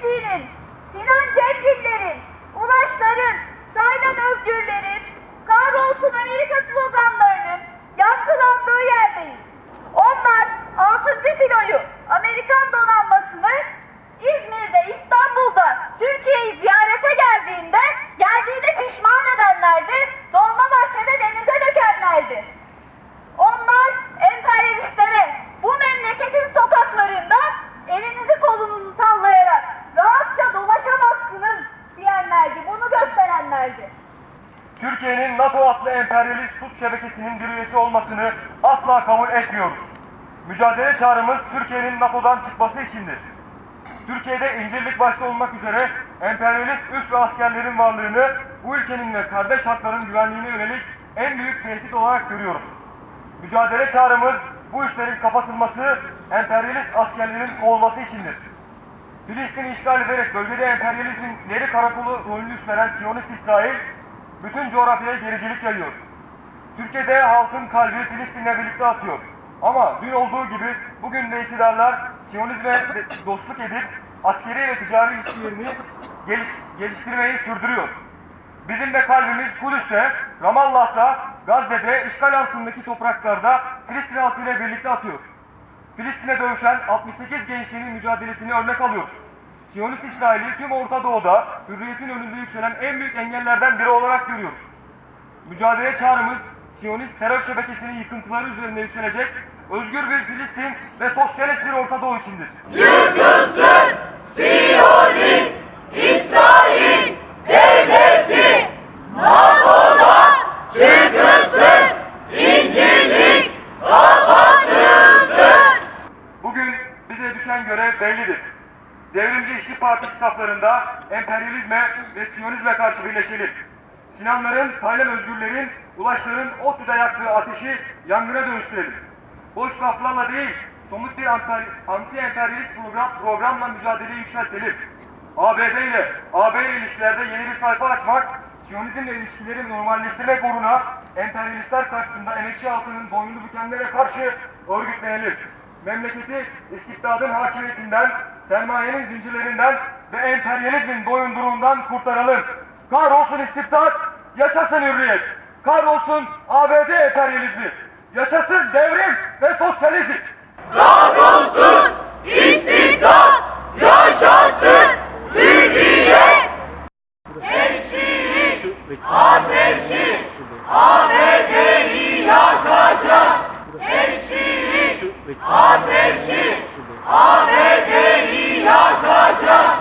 cheated! Türkiye'nin NATO adlı emperyalist suç şebekesinin bir üyesi olmasını asla kabul etmiyoruz. Mücadele çağrımız Türkiye'nin NATO'dan çıkması içindir. Türkiye'de İncirlik başta olmak üzere emperyalist üs ve askerlerin varlığını bu ülkenin ve kardeş halkların güvenliğine yönelik en büyük tehdit olarak görüyoruz. Mücadele çağrımız bu üslerin kapatılması, emperyalist askerlerin kovulması içindir. Filistin'i işgal ederek bölgede emperyalizmin ileri karakolu rolünü üstlenen Siyonist İsrail, bütün coğrafyaya gericilik yayıyor. Türkiye'de halkın kalbi Filistin'le birlikte atıyor. Ama dün olduğu gibi bugün de iktidarlar Siyonizme dostluk edip askeri ve ticari ilişkilerini geliş- geliştirmeyi sürdürüyor. Bizim de kalbimiz Kudüs'te, Ramallah'ta, Gazze'de, işgal altındaki topraklarda Filistin halkıyla birlikte atıyor. Filistin'de dövüşen 68 gençliğinin mücadelesini örnek alıyoruz. Siyonist İsrail'i tüm Orta Doğu'da hürriyetin önünde yükselen en büyük engellerden biri olarak görüyoruz. Mücadele çağrımız Siyonist terör şebekesinin yıkıntıları üzerinde yükselecek özgür bir Filistin ve sosyalist bir Orta Doğu içindir. Yıkılsın Siyonist İsrail Devrimci İşçi Partisi saflarında emperyalizme ve Siyonizme karşı birleşelim. Sinanların, Taylan Özgürler'in, Ulaşların ODTÜ'de yaktığı ateşi yangına dönüştürelim. Boş laflarla değil, somut bir anti- anti-emperyalist program, programla mücadeleyi yükseltelim. ABD ile AB ile ilişkilerde yeni bir sayfa açmak, Siyonizmle ilişkileri normalleştirmek uğruna emperyalistler karşısında emekçi halkının boynunu bükenlere karşı örgütlenelim. Memleketi istibdadın hakimiyetinden, sermayenin zincirlerinden ve emperyalizmin boyunduruğundan kurtaralım. Kahrolsun istibdat, yaşasın hürriyet. Kahrolsun ABD emperyalizmi. Yaşasın devrim ve sosyalizm. Kahrolsun istibdat yaşasın hürriyet Gençliğin ateşi ABD'yi yakacak Gençliğin ateşi ABD'yi yakacak